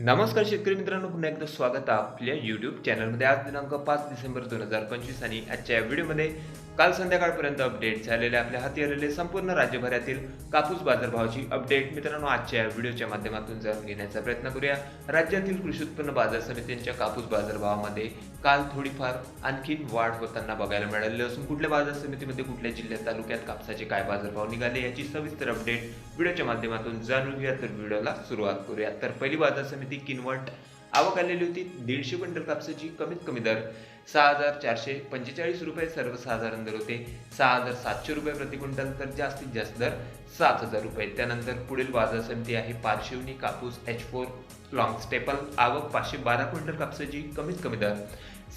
नमस्कार शेतकरी मित्रांनो पुन्हा एकदा स्वागत आहे आपल्या यूट्यूब चॅनलमध्ये आज दिनांक पाच डिसेंबर दोन हजार पंचवीस आणि आजच्या या व्हिडिओमध्ये काल संध्याकाळपर्यंत अपडेट झालेले आपल्या हाती आलेले संपूर्ण राज्यभरातील कापूस बाजारभावाची अपडेट मित्रांनो आजच्या व्हिडिओच्या माध्यमातून जाणून घेण्याचा प्रयत्न करूया. राज्यातील कृषी उत्पन्न बाजार समित्यांच्या कापूस बाजारभावामध्ये काल थोडीफार आणखीन वाढ होताना बघायला मिळाली असून कुठल्या बाजार समितीमध्ये कुठल्या जिल्ह्यात तालुक्यात कापसाचे काय बाजारभाव निघाले याची सविस्तर अपडेट व्हिडिओच्या माध्यमातून जाणून घेऊया. तर व्हिडिओला सुरुवात करूया. तर पहिली बाजार समिती किनवट आवक आलेली होती. दीडशे क्विंटल कापसाची कमीत कमी दर सहा हजार चारशे पंचेचाळीस रुपये सर्वसाधारण दर होते. सहा हजार सातशे रुपये प्रति क्विंटल तर जास्तीत जास्त दर सात हजार रुपये. त्यानंतर पुढील बाजार समिती आहे पारशिवनी कापूस एच फोर लॉंग स्टेपल आवक पाचशे बारा क्विंटल कापसाची कमीत कमी दर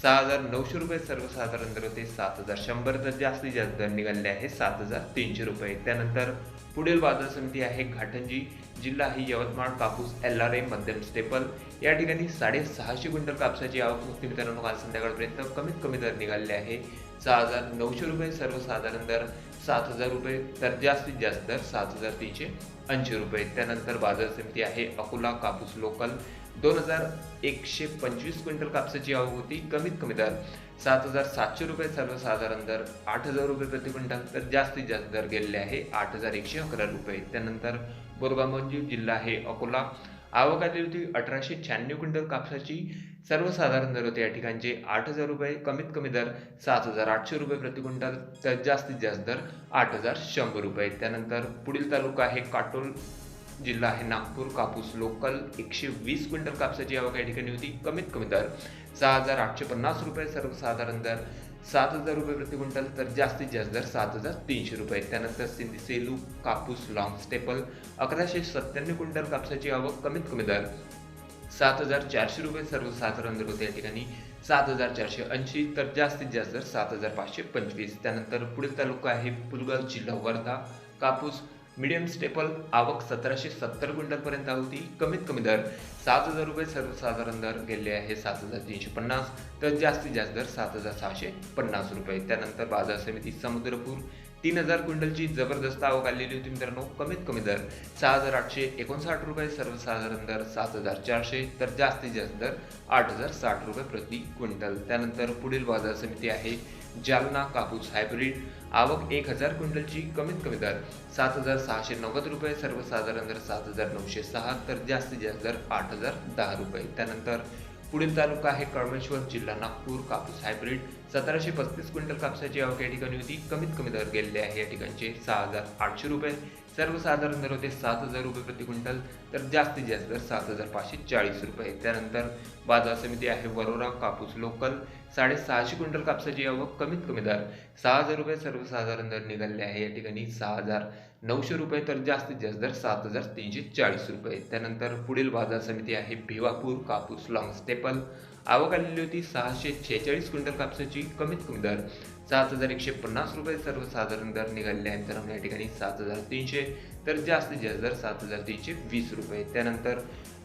सहा हजार नऊशे रुपये सर्वसाधारण दर होते. सात हजार शंभर तर जास्तीत जास्त दर निघाले आहे. सात हजार तीनशे रुपये. त्यानंतर पुढील बाजार समिती आहे घाटंजी. जिल्हा ही यवतमाळ कापूस एल आर ए मध्यम स्टेपल. या ठिकाणी साडेसहाशे क्विंटल कापसाची आवक होती मित्रांनो. काल संध्याकाळपर्यंत कमीत कमी दर निघालेले आहे. सहा हजार नऊशे रुपये सर्वसाधारण दर. सात हजार रुपये तर जास्तीत जास्त दर सात हजार तीनशे ऐंशी रुपये. त्यानंतर बाजार समिती आहे अकोला कापूस लोकल. दोन हजार एकशे पंचवीस क्विंटल कापसाची आवक होती कमीत कमी दर सात हजार सातशे रुपये सर्वसाधारण दर आठ हजार रुपये प्रति क्विंटल तर जास्तीत जास्त दर गेलेले आहे आठ हजार एकशे अकरा रुपये. त्यानंतर बोरगामंजू जिल्हा आहे अकोला. आवक आली होती अठराशे शहाण्णव क्विंटल कापसाची. सर्वसाधारण दर होते या ठिकाणचे आठ हजार रुपये कमीत कमी दर सात हजार आठशे रुपये प्रति क्विंटल तर जास्तीत जास्त दर आठ हजार शंभर रुपये. त्यानंतर पुढील तालुका आहे काटोल जिल्हा आहे नागपूर कापूस लोकल एकशे वीस क्विंटल कापसाची आवक या ठिकाणी होती. कमीत कमी दर सहा हजार आठशे पन्नास रुपये सर्वसाधारण दर सात हजार रुपये प्रति क्विंटल तर जास्तीत जास्त दर सात हजार तीनशे रुपये. त्यानंतर सिंधी सेलू कापूस लॉंग स्टेपल अकराशे सत्त्याण्णव क्विंटल कापसाची आवक कमीत कमी दर सात हजार चारशे रुपये सर्वसाधारण दर होते या ठिकाणी सात हजार चारशे ऐंशी तर जास्तीत जास्त दर सात हजार पाचशे पंचवीस. त्यानंतर पुढील तालुका आहे पुलगाव जिल्हा वर्धा कापूस मीडियम स्टेपल आवक सतराशे सत्तर क्विंटलपर्यंत होती कमीत कमी दर सात हजार रुपये सर्वसाधारण दर गेले आहे सात हजार तीनशे पन्नास. तर जास्तीत जास्त दर सात हजार सहाशे पन्नास रुपये. त्यानंतर बाजार समिती समुद्रपूर तीन हजार क्विंटलची जबरदस्त आवक आलेली होती मित्रांनो. कमीत कमी दर सहा हजार आठशे एकोणसाठ रुपये सर्वसाधारण दर सात हजार चारशे. तर जास्तीत जास्त दर आठ हजार साठ रुपये प्रति क्विंटल. त्यानंतर पुढील बाजार समिती आहे जालना कापूस हायब्रिड. आवक एक हजार क्विंटलची कमीत कमी दर सात हजार सहाशे नव्वद रुपये सर्वसाधारण दर सात हजार नऊशे सहा तर जास्तीत जास्त दर आठ हजार दहा रुपये. त्यानंतर पुढील तालुका आहे कळमेश्वर जिल्हा नागपूर कापूस हायब्रिड. सतराशे पस्तीस क्विंटल कापसाची आवक या ठिकाणी होती. कमीत कमी दर गेलेले आहे या ठिकाणचे सहा हजार आठशे रुपये. सर्वसाधारण दर होते सात हजार रुपये प्रति क्विंटल तर जास्तीत जास्त दर सात हजार पाचशे चाळीस रुपये. त्यानंतर बाजार समिती आहे वरोरा कापूस लोकल. साडेसहाशे क्विंटल कापसाची आवक कमीत कमी दर सहा हजार रुपये सर्वसाधारण दर निघाले आहे. या ठिकाणी सहा हजार नऊशे रुपये तर जास्तीत जास्त दर सात हजार तीनशे चाळीस रुपये. त्यानंतर पुढील बाजार समिती आहे भिवापूर कापूस लॉंग स्टेपल आवक आलेली होती सहाशे छेचाळीस क्विंटल कापसाची कमीत कमी दर सात हजार एकशे पन्नास रुपये सर्वसाधारण दर निघालेले आहेत. तर या ठिकाणी सात हजार तीनशे तर जास्तीत जास्त दर सात हजार तीनशे वीस रुपये. त्यानंतर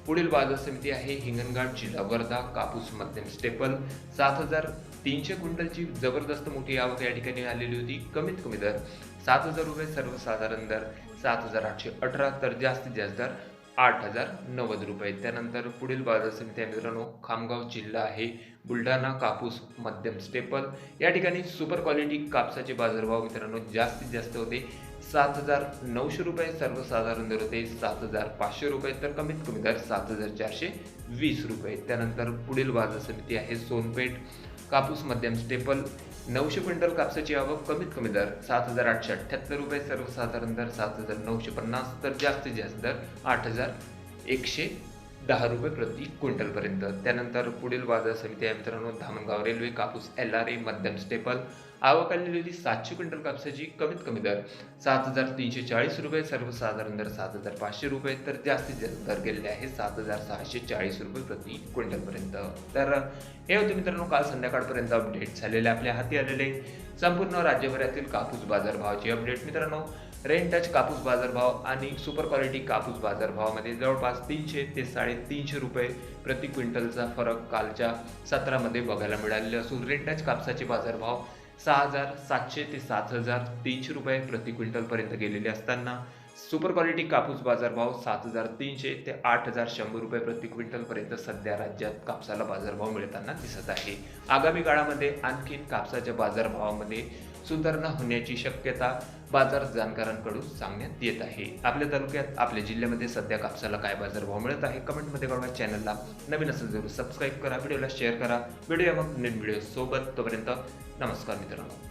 पुढील बाजार समिती आहे हिंगणघाट जिल्हा वर्धा कापूस मध्यम स्टेपल. सात हजार तीनशे क्विंटलची जबरदस्त मोठी आवक या ठिकाणी आलेली होती. कमीत कमी दर सात हजार रुपये सर्वसाधारण दर सात हजार आठशे अठरा तर जास्तीत जास्त दर आठ हजार नव्वद रुपये. त्यानंतर पुढील बाजार समिती आहे मित्रांनो खामगाव जिल्हा आहे. बुलढाणा कापूस मध्यम स्टेपल. या ठिकाणी सुपर क्वालिटी कापसाचे बाजारभाव मित्रांनो जास्तीत जास्त होते. सात हजार नऊशे रुपये सर्वसाधारण दर होते सात हजार पाचशे रुपये तर कमीत कमी दर सात हजार चारशे वीस रुपये. त्यानंतर पुढील बाजार समिती आहे सोनपेठ. कापूस मध्यम स्टेपल नऊशे क्विंटल कापसाची आवक कमीत कमी दर सात हजार आठशे अठ्ठ्याहत्तर रुपये सर्वसाधारण दर सात हजार नऊशे पन्नास तर जास्तीत जास्त दर आठ हजार एकशे दहा रुपये प्रति क्विंटलपर्यंत. त्यानंतर पुढील बाजार समिती आहे मित्रांनो धामणगाव रेल्वे कापूस एल आर ए मध्यम स्टेपल. आवक आलेली होती सातशे क्विंटल कापसाची कमीत कमी दर सात हजार तीनशे चाळीस रुपये सर्वसाधारण दर सात हजार पाचशे रुपये तर जास्तीत जास्त दर गेलेले आहे सात हजार सहाशे चाळीस रुपये प्रति क्विंटलपर्यंत. तर हे होते मित्रांनो काल संध्याकाळपर्यंत अपडेट झालेले आपल्या हाती आलेले संपूर्ण राज्यभरातील कापूस बाजारभावाची अपडेट मित्रांनो. रेन टच कापूस बाजारभाव आणि सुपर क्वालिटी कापूस बाजारभावामध्ये जवळपास तीनशे ते साडेतीनशे रुपये प्रति क्विंटलचा फरक कालच्या सत्रामध्ये बघायला मिळालेले असून रेन टच कापसाचे बाजारभाव सहा हजार सातशे ते सात हजार तीनशे रुपये प्रति क्विंटलपर्यंत गेलेले असताना सुपर क्वालिटी कापूस बाजारभाव सात हजार तीनशे ते आठ हजार शंभर रुपये प्रति क्विंटलपर्यंत सध्या राज्यात कापसाला बाजारभाव मिळताना दिसत आहे. आगामी काळामध्ये आणखीन कापसाच्या बाजारभावामध्ये सुधारणा होण्याची शक्यता बाजार जाणकारांकडून सांगण्यात येत आहे. आपल्या तालुक्यात आपल्या जिल्ह्यामध्ये सध्या कापसाला काय बाजारभाव मिळत आहे कमेंटमध्ये कळवा चॅनलला नवीन असेल जरूर सबस्क्राईब करा व्हिडिओला शेअर करा. व्हिडिओ मग नवीन व्हिडिओ सोबत तोपर्यंत नमस्कार मित्रांनो.